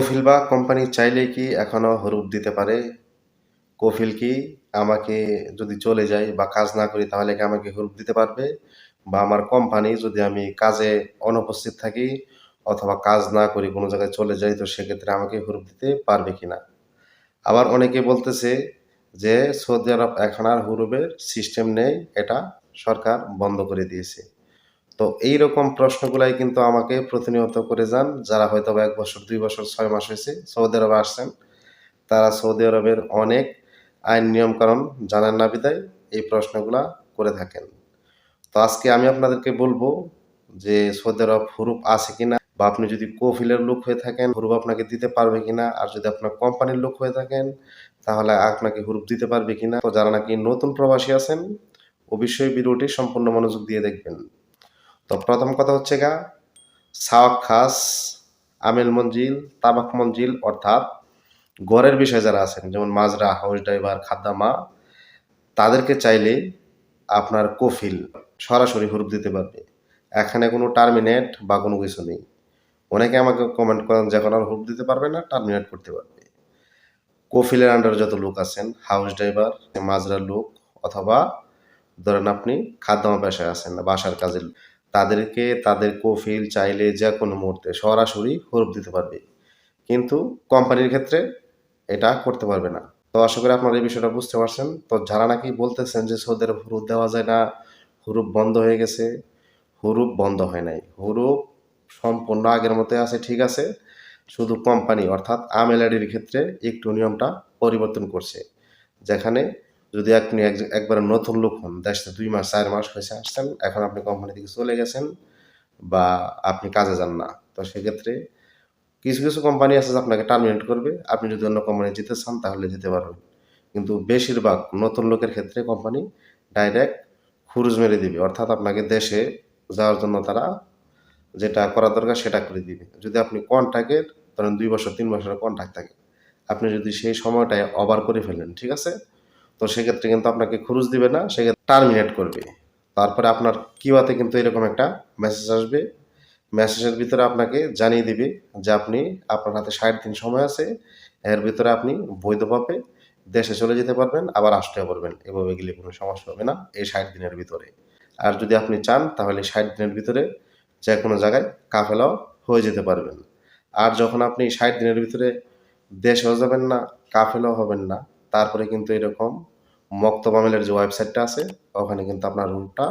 কফিল বা কোম্পানি চাইলে কি এখনও হরুপ দিতে পারে? কফিল কি আমাকে যদি চলে যাই বা কাজ না করি তাহলে কি আমাকে হরুপ দিতে পারবে? বা আমার কোম্পানি যদি আমি কাজে অনুপস্থিত থাকি অথবা কাজ না করি, কোনো জায়গায় চলে যাই, তো সেক্ষেত্রে আমাকে হরুপ দিতে পারবে কিনা? আবার অনেকে বলতেছে যে সৌদি আরব এখন আর হুরুপের সিস্টেম নেই, এটা সরকার বন্ধ করে দিয়েছে। তো এই রকম প্রশ্নগুলাই কিন্তু আমাকে প্রতিনিয়ত করে যান, যারা হয়তো এক বছর, দুই বছর, ছয় মাস হয়েছে, সৌদি আরবে আসছেন, তারা সৌদি আরবের অনেক আইন, নিয়মকানুন জানেন না বিদায় এই প্রশ্নগুলা করে থাকেন। তো আজকে আমি আপনাদেরকে বলব যে সৌদি আরব হুরুপ আছে কিনা, বা আপনি যদি কফিলের লোক হয়ে থাকেন, হুরুপ আপনাকে দিতে পারবে কিনা, আর যদি আপনার কোম্পানির লোক হয়ে থাকেন, তাহলে আপনাকে হুরুপ দিতে পারবে কিনা, তো যারা নাকি নতুন প্রবাসী আছেন, অবশ্যই ভিডিওটি সম্পূর্ণ মনোযোগ দিয়ে দেখবেন। তো প্রথম কথা হচ্ছে গা, সাওয়াক খাস, আমেল মঞ্জিল, তাবাক মঞ্জিল অর্থাৎ গড়ের বিষয়ে যারা আছেন, যেমন মাজরা, হাউস ড্রাইভার, খাদ্দামা, তাদেরকে চাইলে আপনার কফিল সরাসরি হুরুপ দিতে পারবে। এখানে কোনো টার্মিনেট বা কোনো কিছু নেই। অনেকে আমাকে কমেন্ট করেন যে আর হুরুপ দিতে পারবে না, টার্মিনেট করতে পারবে। কফিলের আন্ডার যত লোক আছেন, হাউস ড্রাইভার, মাজরার লোক, অথবা ধরেন আপনি খাদ্যামা পেশায় আছেন বাসার কাজের তাদেরকে তাদের কফিল চাইলে যে কোনো মুহূর্তে সরাসরি হরুপ দিতে পারবে। কিন্তু কোম্পানির ক্ষেত্রে এটা করতে পারবে না। তো আশা করি আপনারা এই বিষয়টা বুঝতে পারছেন। তো যারা নাকি বলতেছেন যে সৌদের হুরুপ দেওয়া যায় না হুরুপ বন্ধ হয়ে গেছে হুরুপ বন্ধ হয় নাই। হুরুপ সম্পূর্ণ আগের মতোই আছে, ঠিক আছে। শুধু কোম্পানি অর্থাৎ আমেলাডির ক্ষেত্রে একটু নিয়মটা পরিবর্তন করছে। যেখানে যদি আপনি এক- একবারে নতুন লোক হন দেশে দুই মাস, চার মাস হয়েছে আসছেন, এখন আপনি কোম্পানি থেকে চলে গেছেন বা আপনি কাজে যান না, তো সেক্ষেত্রে কিছু কিছু কোম্পানি আছে আপনাকে টার্মিনেট করবে। আপনি যদি অন্য কোম্পানি যেতে চান, তাহলে যেতে পারবেন। কিন্তু বেশিরভাগ নতুন লোকের ক্ষেত্রে কোম্পানি ডাইরেক্ট খুরুজ মেরে দিবে। অর্থাৎ আপনাকে দেশে যাওয়ার জন্য তারা যেটা করা দরকার, সেটা করে দিবে। যদি আপনি কন্ট্রাক্টের ধরেন দুই বছর, তিন বছরের কন্ট্রাক্ট থাকে, আপনি যদি সেই সময়টায় ওভার করে ফেলেন, ঠিক আছে? তো সেক্ষেত্রে কিন্তু আপনাকে খুরুজ দিবে না, সেক্ষেত্রে টার্মিনেট করবে। তারপরে আপনার কিওয়াতে কিন্তু এরকম একটা মেসেজ আসবে। মেসেজের ভিতরে আপনাকে জানিয়ে দিবে যে আপনি, আপনার হাতে ষাট দিন সময় আছে, এর ভিতরে আপনি বৈধভাবে দেশে চলে যেতে পারবেন, আবার আসতেও পারবেন। এভাবে গেলে কোনো সমস্যা হবে না এই ষাট দিনের ভিতরে। আর যদি আপনি চান, তাহলে ষাট দিনের ভিতরে যে কোনো জায়গায় কাফেলাও হয়ে যেতে পারবেন। আর যখন আপনি ষাট দিনের ভিতরে দেশেও যাবেন না, কাফেলাও হবেন না তারপরে কিন্তু এরকম মক্তব আমেলের যে ওয়েবসাইটটা আছে, ওখানে কিন্তু আপনার রুটটা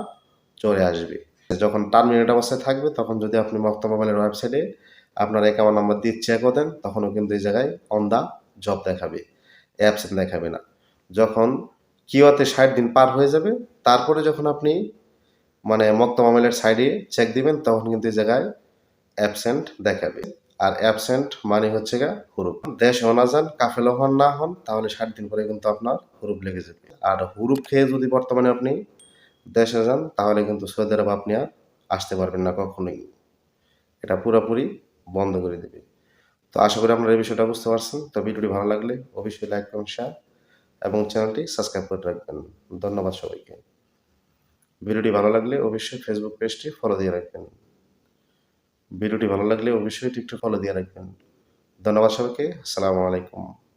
চলে আসবে। যখন টার্মিনেট অবস্থায় থাকবে, তখন যদি আপনি মক্তব আমেলের ওয়েবসাইটে আপনার অ্যাকাউন্ট নাম্বার দিয়ে চেক দেন, তখনও কিন্তু এই জায়গায় অন দা জব দেখাবে অ্যাপসেন দেখাবে না। যখন কিওয়াতে ষাট দিন পার হয়ে যাবে, তারপরে যখন আপনি মানে মক্তব আমেলের সাইডে চেক দিবেন, তখন কিন্তু এই জায়গায় অ্যাবসেন্ট দেখাবে। আর অ্যাবসেন্ট মানে হচ্ছে গা হুরুপ দেশ হনা যান, কাফেলা হন না হন, তাহলে ষাট দিন পরে কিন্তু আপনার হুরুপ লেগে যাবে। আর হুরুপ খেয়ে যদি বর্তমানে আপনি দেশে যান, তাহলে কিন্তু সৌদি আরব আপনি আর আসতে পারবেন না কখনোই। এটা পুরোপুরি বন্ধ করে দেবে। তো আশা করি আপনারা এই বিষয়টা বুঝতে পারছেন। তো ভিডিওটি ভালো লাগলে অবশ্যই লাইক করুন শেয়ার এবং চ্যানেলটি সাবস্ক্রাইব করে রাখবেন। ধন্যবাদ সবাইকে। ভিডিওটি ভালো লাগলে অবশ্যই ফেসবুক পেজটি ফলো দিয়ে রাখবেন। ভিডিওটি ভালো লাগলে অবশ্যই একটু ফলো দিয়ে রাখবেন। ধন্যবাদ সবাইকে। আসসালামু আলাইকুম।